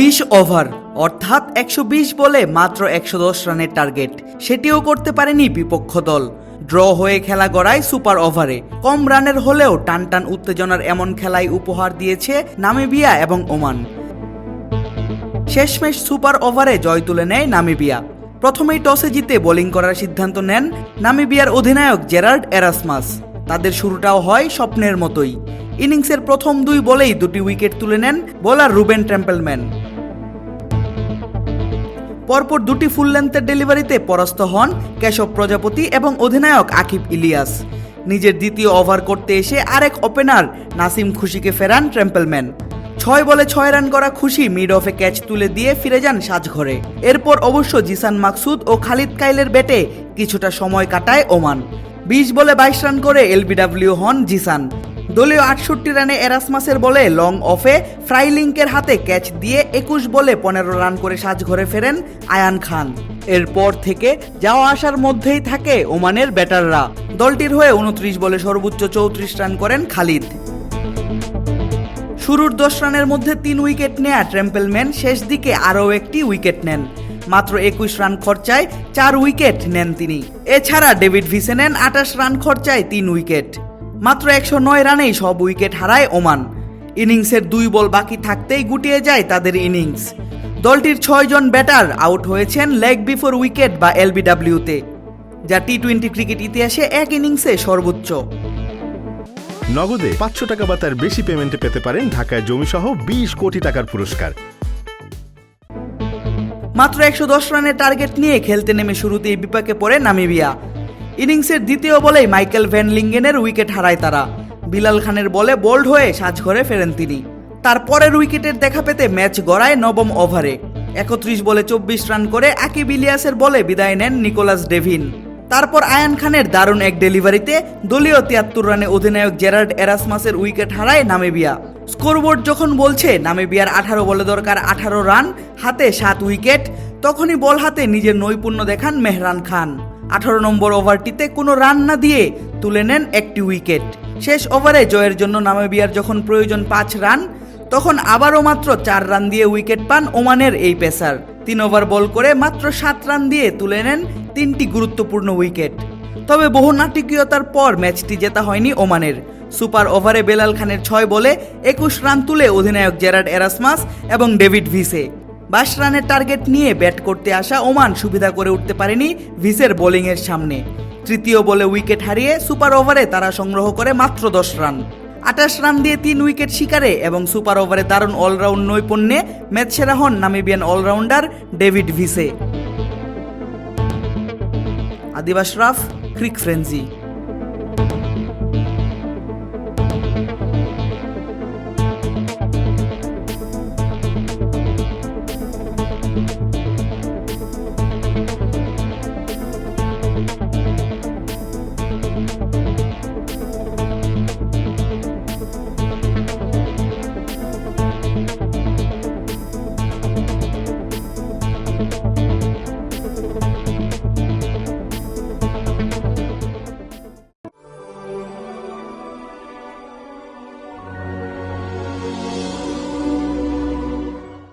বিশ ওভার, অর্থাৎ একশো বিশ বলে মাত্র একশো দশ রানের টার্গেট। সেটিও করতে পারেনি বিপক্ষ দল। ড্র হয়ে খেলা গড়ায় সুপার ওভারে। কম রানের হলেও টান টান উত্তেজনার এমন খেলাই উপহার দিয়েছে নামিবিয়া এবং ওমান। শেষমেশ সুপার ওভারে জয় তুলে নেয় নামিবিয়া। প্রথমেই টসে জিতে বোলিং করার সিদ্ধান্ত নেন নামিবিয়ার অধিনায়ক জেরার্ড এরাসমাস। তাদের শুরুটাও হয় স্বপ্নের মতোই। ইনিংসের প্রথম দুই বলেই দুটি উইকেট তুলে নেন বোলার রুবেন ট্যাম্পেলম্যান পরপর দুটি ফুল লেন্থের ডেলিভারিতে পরাস্ত হন কেশব প্রজাপতি এবং অধিনায়ক আকিব ইলিয়াস। নিজের দ্বিতীয় ওভার করতে এসে আরেক ওপেনার নাসিম খুশিকে ফেরান ট্রেম্পেলম্যান। ছয় বলে ছয় রান করা খুশি মিড অফে ক্যাচ তুলে দিয়ে ফিরে যান সাজঘরে। এরপর অবশ্য জিসান মাকসুদ ও খালিদ কাইলের ব্যাটে কিছুটা সময় কাটায় ওমান। বিশ বলে বাইশ রান করে এলবিডাব্লিউ হন জিসান। দলীয় আটষট্টি রানে এরাসমাসের বলে লং অফে ফ্রাইলিংকের হাতে ক্যাচ দিয়ে একুশ বলে পনেরো রান করে সাজঘরে ফেরেন আয়ান খান। এরপর থেকে যাওয়া আসার মধ্যেই থাকে ওমানের ব্যাটাররা। দলটির হয়ে উনত্রিশ বলে সর্বোচ্চ চৌত্রিশ রান করেন খালিদ। শুরুর দশ রানের মধ্যে তিন উইকেট নেয়া ট্রেম্পেলম্যান শেষ দিকে আরও একটি উইকেট নেন। মাত্র একুশ রান খরচায় চার উইকেট নেন তিনি। এছাড়া ডেভিড ভিসে নেন আঠাশ রান খরচায় তিন উইকেট। মাত্র একশো নয় রানেই সব উইকেট হারায় ওমান। ইনিংসের দুই বল বাকি থাকতেই গুটিয়ে যায় তাদের ইনিংস। দলটির ছয়জন ব্যাটার আউট হয়েছেন লেগ বিফোর উইকেট বা এলবিডাব্লিউতে যা টি টোয়েন্টি ক্রিকেট ইতিহাসে এক ইনিংসে সর্বোচ্চ। নগদে পাঁচশো টাকা বা তার বেশি পেমেন্টে পেতে পারেন ঢাকায় জমিসহ বিশ কোটি টাকার পুরস্কার। মাত্র একশো দশ রানের টার্গেট নিয়ে খেলতে নেমে শুরুতেই বিপাকে পড়ে নামিবিয়া। ইনিংসের দ্বিতীয় বলেই মাইকেল ভ্যান লিঙ্গেনের উইকেট হারায় তারা। বিলাল খানের বলে বোল্ড হয়ে সাজ সাজঘরে ফেরেন তিনি। তারপরের উইকেটের দেখা পেতে ম্যাচ গড়ায় নবম ওভারে। একত্রিশ বলে চব্বিশ রান করে আকিব ইলিয়াসের বলে বিদায় নেন নিকোলাস ডেভিন। তারপর আয়ান খানের দারুণ এক ডেলিভারিতে দলীয় তিয়াত্তর রানে অধিনায়ক জেরার্ড এরাসমাসের উইকেট হারায় নামিবিয়া। স্কোরবোর্ড যখন বলছে নামিবিয়ার আঠারো বলে দরকার আঠারো রান, হাতে সাত উইকেট, তখনই বল হাতে নিজের নৈপুণ্য দেখান মেহরান খান। আঠারো নম্বর ওভারটিতে কোনো রান না দিয়ে তুলে নেন একটি উইকেট। শেষ ওভারে জয়ের জন্য নামিবিয়ার যখন প্রয়োজন পাঁচ রান, তখন আবারও মাত্র চার রান দিয়ে উইকেট পান ওমানের এই পেসার। তিন ওভার বল করে মাত্র সাত রান দিয়ে তুলে নেন তিনটি গুরুত্বপূর্ণ উইকেট। তবে বহু নাটকীয়তার পর ম্যাচটি জেতা হয়নি ওমানের। সুপার ওভারে বেলাল খানের ছয় বলে একুশ রান তুলে অধিনায়ক জেরার্ড এরাসমাস এবং ডেভিড ভিসে। বাইশ রানের টার্গেট নিয়ে ব্যাট করতে আসা ওমান সুবিধা করে উঠতে পারেনি ভিসের বোলিংয়ের সামনে। তৃতীয় বলে উইকেট হারিয়ে সুপার ওভারে তারা সংগ্রহ করে মাত্র দশ রান। আঠাশ রান দিয়ে তিন উইকেট শিকারে এবং সুপার ওভারে দারুণ অলরাউন্ড নৈপুণ্যে ম্যাচ সেরা হন নামিবিয়ান অলরাউন্ডার ডেভিড ভিসে। আদিবাস রাফ, ক্রিক ফ্রেন্সি।